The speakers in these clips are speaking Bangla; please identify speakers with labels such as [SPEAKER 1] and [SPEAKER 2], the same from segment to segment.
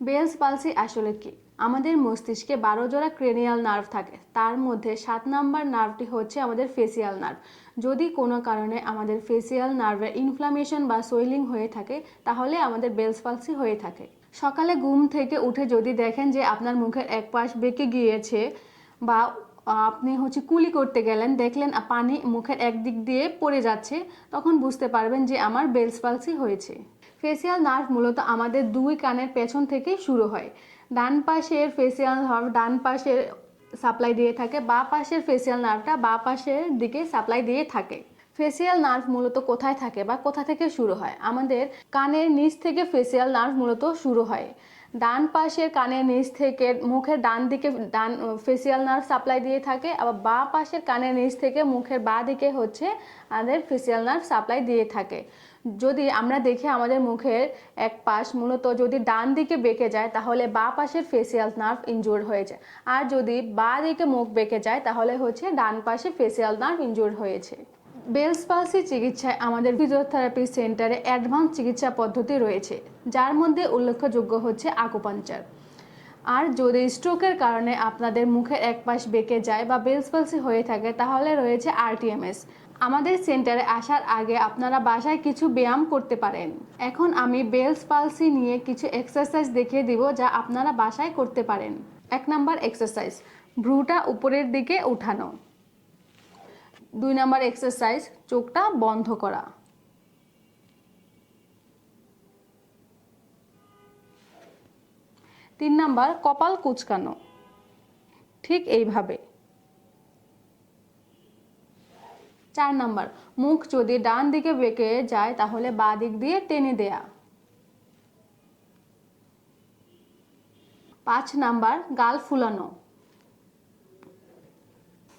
[SPEAKER 1] বেলস পালসি আসলে কি? আমাদের মস্তিষ্কে বারো জোড়া ক্রেনিয়াল নার্ভ থাকে। তার মধ্যে সাত নাম্বার নার্ভটি হচ্ছে আমাদের ফেসিয়াল নার্ভ। যদি কোনো কারণে আমাদের ফেসিয়াল নার্ভের ইনফ্লামেশন বা সোয়েলিং হয়ে থাকে, তাহলে আমাদের বেলস পালসি হয়ে থাকে। সকালে ঘুম থেকে উঠে যদি দেখেন যে আপনার মুখের এক পাশ বেঁকে গিয়েছে বা আপনি হচ্ছে কুলি করতে গেলেন, দেখলেন পানি মুখের একদিক দিয়ে পড়ে যাচ্ছে, তখন বুঝতে পারবেন যে আমার বেলস পালসি হয়েছে। ফেসিয়াল নার্ভ মূলত আমাদের দুই কানের পেছন থেকেই শুরু হয়। ডান পাশের ফেসিয়াল নার্ভ ডান পাশের সাপ্লাই দিয়ে থাকে, বা পাশের ফেসিয়াল নার্ভটা বা পাশের দিকে সাপ্লাই দিয়ে থাকে। ফেসিয়াল নার্ভ মূলত কোথায় থাকে বা কোথা থেকে শুরু হয়? আমাদের কানের নিচ থেকে ফেসিয়াল নার্ভ মূলত শুরু হয়। ডান পাশের কানের নিচ থেকে মুখের ডান দিকে, ডান ফেসিয়াল নার্ভ সাপ্লাই দিয়ে থাকে, আবার বা পাশের কানের নিচ থেকে মুখের বা দিকে হচ্ছে আমাদের ফেসিয়াল নার্ভ সাপ্লাই দিয়ে থাকে। যদি আমরা দেখি আমাদের মুখের এক পাশ মূলত যদি ডান দিকে বেঁকে যায়, তাহলে বা পাশের ফেসিয়াল নার্ভ ইনজুর্ড হয়ে যায়। আর যদি বা দিকে মুখ বেঁকে যায়, তাহলে হচ্ছে ডান পাশে ফেসিয়াল নার্ভ ইনজুর্ড হয়েছে। বেলস পালসি চিকিৎসায় আমাদের ফিজিওথেরাপি সেন্টারে অ্যাডভান্স চিকিৎসা পদ্ধতি রয়েছে, যার মধ্যে উল্লেখযোগ্য হচ্ছে আকুপাঞ্চার আর যদি স্ট্রোকের কারণে আপনাদের মুখের এক পাশ বেঁকে যায় বা বেলস পালসি হয়ে থাকে, তাহলে রয়েছে আরটিএমএস আমাদের সেন্টারে আসার আগে আপনারা বাসায় কিছু ব্যায়াম করতে পারেন। এখন আমি বেলস পালসি নিয়ে কিছু এক্সারসাইজ দেখিয়ে দিব, যা আপনারা বাসায় করতে পারেন। এক নাম্বার এক্সারসাইজ ভ্রুটা উপরের দিকে উঠানো। দুই নাম্বার এক্সারসাইজ চোখটা বন্ধ করা। তিন নাম্বার, কপাল কুচকানো। ঠিক এইভাবে। চার নাম্বার, মুখ যদি ডান দিকে বেঁকে যায়, তাহলে বাঁ দিক দিয়ে টেনে দেয়া। পাঁচ নাম্বার, গাল ফুলানো।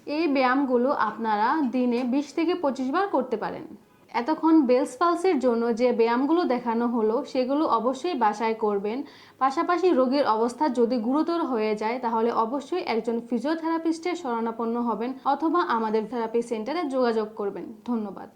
[SPEAKER 1] এই ব্যায়ামগুলো আপনারা দিনে বিশ থেকে পঁচিশ বার করতে পারেন। এতক্ষণ বেলস পালসের জন্য যে ব্যায়ামগুলো দেখানো হলো, সেগুলো অবশ্যই বাসায় করবেন। পাশাপাশি রোগীর অবস্থা যদি গুরুতর হয়ে যায়, তাহলে অবশ্যই একজন ফিজিওথেরাপিস্টের শরণাপন্ন হবেন অথবা আমাদের থেরাপি সেন্টারে যোগাযোগ করবেন। ধন্যবাদ।